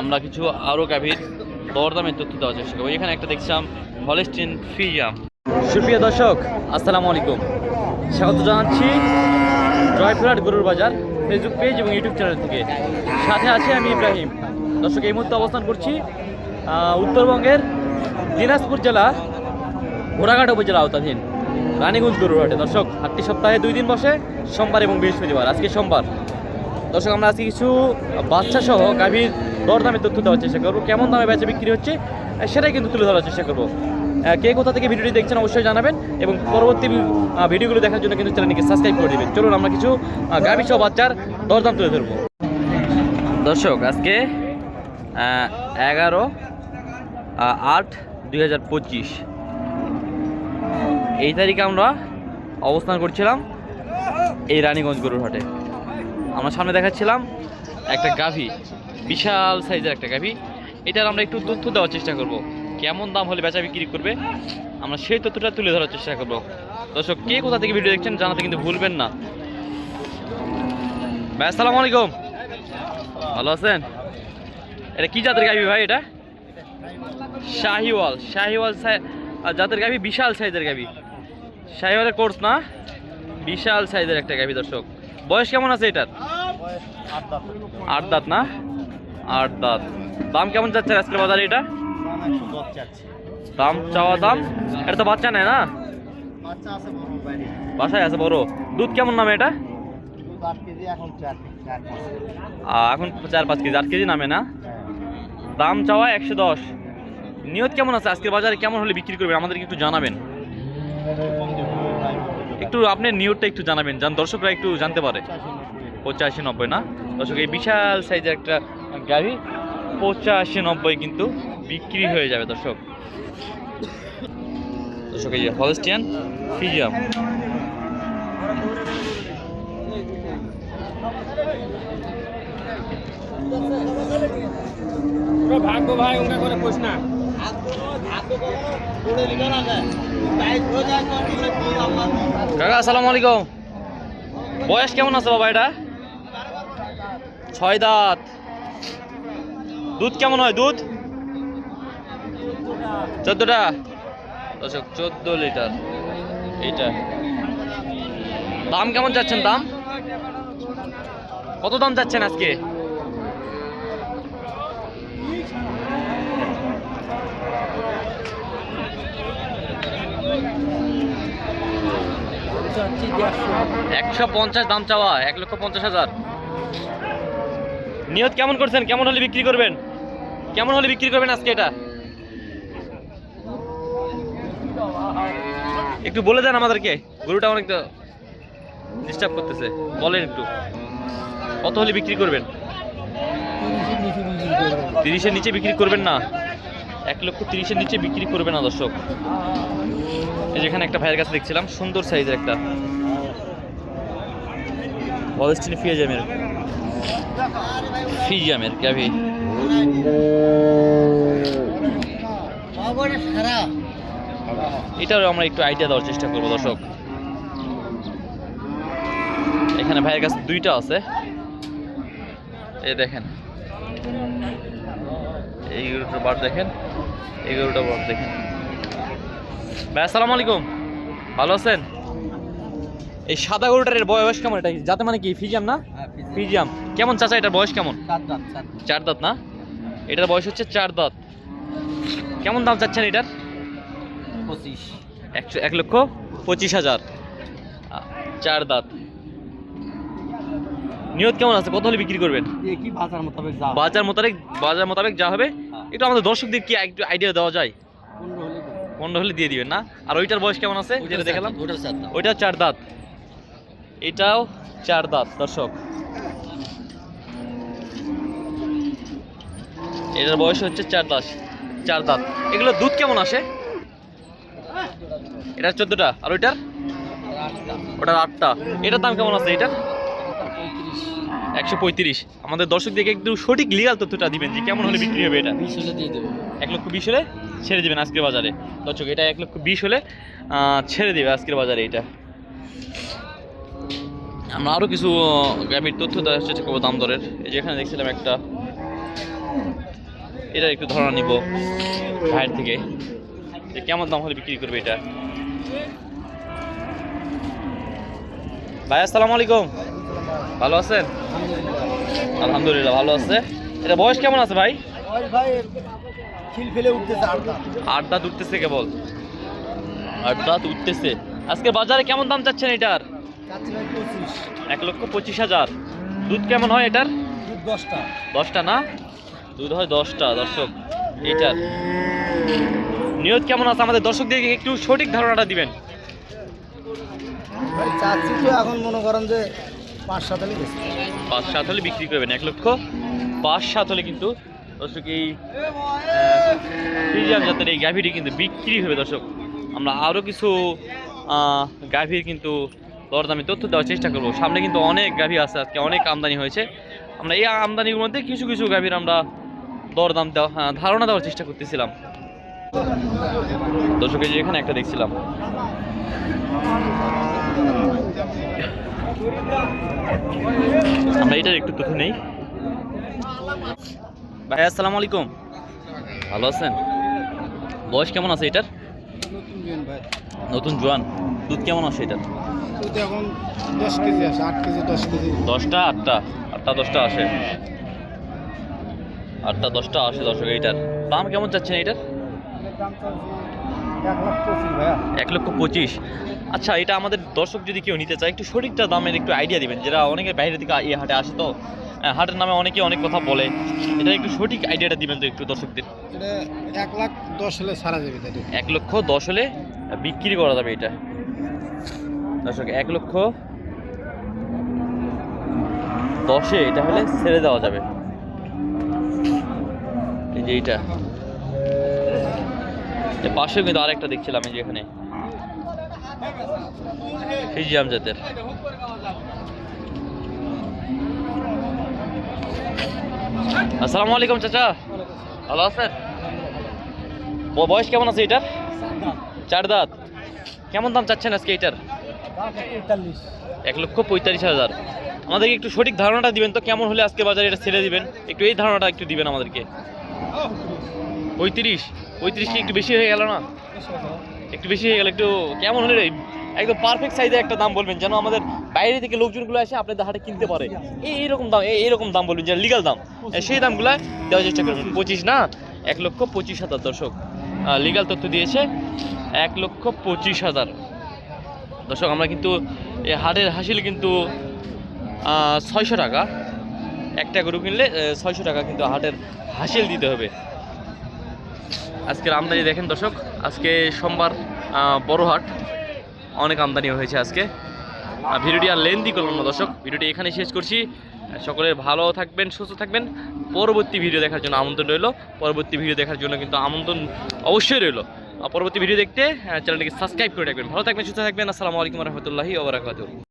আমরা কিছু আরও গাভীর, দরদামের তথ্য দেওয়ার চেষ্টা করব। এখানে একটা দেখছিলাম, হলেস্টিন ফিজাম সুপ্রিয় দর্শক, আসসালামু আলাইকুম। স্বাগত জানাচ্ছি জয়পুরহাট গরুর বাজার ফেসবুক পেজ এবং ইউটিউব চ্যানেল থেকে। সাথে আছে আমি ইব্রাহিম। দর্শক, এই মুহূর্তে অবস্থান করছি উত্তরবঙ্গের দিনাজপুর জেলা, ঘোড়াঘাট উপজেলা আওতাধীন রানীগঞ্জ গরুর হাটে। দর্শক, হাটটি সপ্তাহে দুই দিন বসে, সোমবার এবং বৃহস্পতিবার। আজকে সোমবার। দর্শক, আমরা আজকে কিছু বাচ্চা সহ গাভীর দরদামে তথ্য দেওয়ার চেষ্টা করব। কেমন দামে বেচা বিক্রি হচ্ছে সেটাই কিন্তু তুলে ধরার চেষ্টা করব। কে কোথা থেকে ভিডিওটি দেখছেন অবশ্যই জানাবেন এবং পরবর্তী ভিডিওগুলো দেখার জন্য কিন্তু চ্যানেলটিকে সাবস্ক্রাইব করে দেবেন। চলুন আমরা কিছু গাভী সহ বাচ্চার দরদাম তুলে ধরবো। দর্শক, আজকে এগারো আট, দুই এই তারিখে আমরা অবস্থান করছিলাম এই রানীগঞ্জ গরুর হাটে। আমরা সামনে দেখাচ্ছিলাম একটা গাভী, বিশাল সাইজের একটা গাভী। এটার আমরা একটু তথ্য দেওয়ার চেষ্টা করব। কেমন দাম হলে বেচা বিক্রি করবে? আমরা সেই তথ্যটা তুলে ধরার চেষ্টা করব। দর্শক, কে কোথা থেকে ভিডিও দেখছেন জানাতে কিন্তু ভুলবেন না। ভাই, আসসালামু আলাইকুম। ভালো আছেন? এটা কি জাতের গাভী ভাই এটা? শাহিওয়াল শাহিওয়াল জাতের গাভী বিশাল সাইজের গাভী। শাহিওয়ালের কোর্স না? বিশাল সাইজের একটা গাভী, দর্শক। বয়স কেমন আছে এটার? আট দাঁত। না? আট দাঁত। দাম কেমন যাচ্ছে আজকের বাজারে এটা? দাম চাওয়া দাম? এটা তো বাচ্চা নেয় না? বাসায় আছে বড়। দুধ কেমন নামে এটা? এখন চার পাঁচ কেজি। আট কেজি নামে না? দাম চাওয়া একশো দশ। নিয়ত কেমন আছে? আজকের বাজারে কেমন হলে বিক্রি করবেন? আমাদেরকে একটু জানাবেন। একটু আপনি নিয়তটা একটু জানাবেন। যান দর্শকরা একটু জানতে পারে। পঁচাশি নব্বই না? দর্শক এই বিশাল সাইজের একটা গাড়ি পঁচাশি নব্বই কিন্তু বিক্রি হয়ে যাবে দর্শক। দর্শক এই যে হলস্টিয়ান ফিজিয়াম ভাগ্য ভাই ওটা করে কোশ না। কাকা, আসসালামু আলাইকুম। বয়স কেমন আছে বাবা এটা? ছয় দাঁত। দুধ কেমন হয়, দুধ? চোদ্দটা? দর্শক, চোদ্দ লিটার। এইটা। দাম কেমন যাচ্ছেন দাম? কত দাম যাচ্ছেন আজকে? একশো। পঞ্চাশ দাম চাওয়া, এক লক্ষ পঞ্চাশ হাজার। নিয়ত কেমন করছেন? কেমন হলে বিক্রি করবেন? কেমন হলে বিক্রি করবেন আজকে এটা? একটু বলে দেন আমাদেরকে, গরুটা অনেক ডিস্টার্ব করতেছে। বলেন একটু, কত হলে বিক্রি করবেন? তিরিশের নিচে বিক্রি করবেন না। এক লক্ষ তিরিশের নিচে বিক্রি করবে না দর্শক। এই যেখানে একটা ভাইয়ের কাছে দেখছিলাম, সুন্দর সাইজের একটা। হলস্টিন ফিয়াজামের ফিজিয়ামের গাভি এটাও আমরা একটু আইডিয়া দেওয়ার চেষ্টা করব, দর্শক। এখানে ভাইয়ের কাছে দুইটা আছে। এই দেখেন। এই গরুটার বার দেখেন, এই গরুটার বার দেখেন। ভাই আসসালামু আলাইকুম। ভালো আছেন? এই সাদা গরুটার এর বয়স কেমন? এটা যাতে মানে কি? ফিজিয়াম না? ফিজিয়াম। কেমন চাচা এটার বয়স কেমন? চার দাঁত না? এটার বয়স হচ্ছে চার দাঁত। কেমন দাম চাচ্ছেন এটার? একশো এক লক্ষ পঁচিশ হাজার। চার দাঁত। নিয়ত কেমন আছে? কত হলে বিক্রি করবেন? বাজার মোতাবেক বাজার মোতাবেক বাজার মোতাবেক যা হবে। একটু আমাদের দর্শকদের কি একটু আইডিয়া দেওয়া যায়? পনেরো হলে দিয়ে দিবেন না? আর ওইটার বয়স কেমন আছে? যেটা দেখালাম। ওইটা চার দাঁত। এটাও চার দাঁত দর্শক। এটার বয়স হচ্ছে চার দাঁত চার দাঁত। এগুলো দুধ কেমন আসে? এটা চোদ্দটা আর ওইটার? ওটার আটটা। এটার দাম কেমন আছে এটার? একশো পঁয়ত্রিশ। আমাদের দর্শকদেরকে একটু সঠিক লিগাল তথ্যটা দিবেন যে কেমন হলে বিক্রি হবে এটা। এক লক্ষ বিশ হলে? ছেড়ে দিবেন আজকের বাজারে। দর্শক, এটা এক লক্ষ বিশ হলে ছেড়ে দেবে আজকের বাজারে এটা। আমরা আরও কিছু গ্রামের তথ্য দেওয়ার চেষ্টা করব দাম দরের। এই যে এখানে দেখছিলাম একটা। এটা একটু ধারণা নিব ভাইয়ের থেকে। যে কেমন দাম হলে বিক্রি করবে এটা? ভাই, আসসালামু আলাইকুম। ভালো আছেন? আলহামদুলিল্লাহ, ভালো আছে। এটা বয়স কেমন আছে ভাই? ভাই খিল ফেলে উঠতেছে আটটা আট দাঁত উঠতেছে কেবল। আট দাঁত উঠতেছে আজকে বাজারে কেমন দাম চাচ্ছেন এটার? এক লক্ষ পঁচিশ হাজার। দুধ কেমন হয় এটার? দুধ দশটা। দশটা না? দুধ হয় দশটা দর্শক। এইটার নিয়ত কেমন আছে? আমাদের দর্শকদেরকে একটু সঠিক ধারণাটা দিবেন। চাচ্ছি তো এখন মনে করেন যে পাঁচ সাত হলে পাঁচ সাত হলে বিক্রি করবেন এক লক্ষ পাঁচ সাত হলে কিন্তু দর্শক এই ফ্রিজিয়াম জাতের এই গাভীটি কিন্তু বিক্রি হবে, দর্শক। আমরা আরও কিছু গাভীর কিন্তু দরদামি তথ্য দেওয়ার চেষ্টা করব। সামনে কিন্তু অনেক গাভী আছে, আজকে অনেক আমদানি হয়েছে। আমরা এই আমদানির মধ্যে কিছু কিছু গাভীর আমরা দরদাম দেওয়া ধারণা দেওয়ার চেষ্টা করতেছিলাম। দর্শক, এই যে এখানে একটা দেখছিলাম। আমরা এটার একটু তথ্য নেই। ভাই, আসসালামু আলাইকুম। ভালো আছেন? বয়স কেমন আছে এটার? নতুন বিয়ন ভাই। নতুন জোয়ান। দুধ কেমন আছে এটার? এখন দশ কেজি আছে আট কেজি দশ কেজি। দশটা আটটা? আটটা দশটা আসে। আটটা দশটা আসে দর্শক এইটার। দাম কেমন চাচ্ছেন এইটার? দাম এক লক্ষ পঁচিশ। আচ্ছা এটা আমাদের দর্শক যদি কেউ নিতে চায় একটু সঠিকটা দামের একটু আইডিয়া দিবেন যেটা অনেকে বাইরে থেকে এই হাটে আসে তো। হাটের নামে অনেকে অনেক কথা বলে। এটা একটু সঠিক আইডিয়াটা দিবেন তো একটু দর্শকদের। এটা এক লাখ দশ হলে সারা যাবে এক লক্ষ দশ হলে বিক্রি করা যাবে এটা। দর্শক এক লক্ষ দশে এটা হলে ছেড়ে দেওয়া যাবে। এই যে এইটা। পাশেও কিন্তু আরেকটা দেখছিলাম এই যে এখানে। জাতের আসসালামু আলাইকুম, চাচা। ভালো আছেন? বয়স কেমন আছে এটার? চার দাঁত। কেমন দাম চাচ্ছেন আজকে এটার? এক লক্ষ পঁয়তাল্লিশ হাজার। আমাদেরকে একটু সঠিক ধারণাটা দিবেন তো, কেমন হলে আজকে বাজারে এটা ছেড়ে দিবেন? একটু এই ধারণাটা একটু দিবেন আমাদেরকে। পঁয়ত্রিশ? পঁয়ত্রিশ কি একটু বেশি হয়ে গেল না? একটু বেশি হয়ে গেল, একটু কেমন হলে? একদম পারফেক্ট সাইজে একটা দাম বলবেন, যেন আমাদের বাইরে থেকে লোকজনগুলো এসে আপনাদের হাটে কিনতে পারে। এই এইরকম দাম এই এইরকম দাম বলবেন, যেন লিগাল দাম। সেই দামগুলো দেওয়ার চেষ্টা করবেন। পঁচিশ না, এক লক্ষ পঁচিশ হাজার দর্শক। লিগাল তথ্য দিয়েছে, এক লক্ষ পঁচিশ হাজার। দর্শক, আমরা কিন্তু এই হাটের হাসিল কিন্তু ছয়শো টাকা। একটা গরু কিনলে ছয়শো টাকা কিন্তু হাটের হাসিল দিতে হবে। আজকের আমদানি দেখেন দর্শক, আজকে সোমবার বড় হাট। অনেক আমদানি হয়েছে আজকে। ভিডিওটি আর লেন্দি করলাম না দর্শক, ভিডিওটি এখানে শেষ করছি। সকলে ভালো থাকবেন, সুস্থ থাকবেন। পরবর্তী ভিডিও দেখার জন্য আমন্ত্রণ রইল। পরবর্তী ভিডিও দেখার জন্য কিন্তু আমন্ত্রণ অবশ্যই রইল। পরবর্তী ভিডিও দেখতে চ্যানেলটিকে সাবস্ক্রাইব করে রাখবেন। ভালো থাকবেন, সুস্থ থাকবেন। আসসালামু আলাইকুম রহমতুল্লাহি ওবরাকাতুহ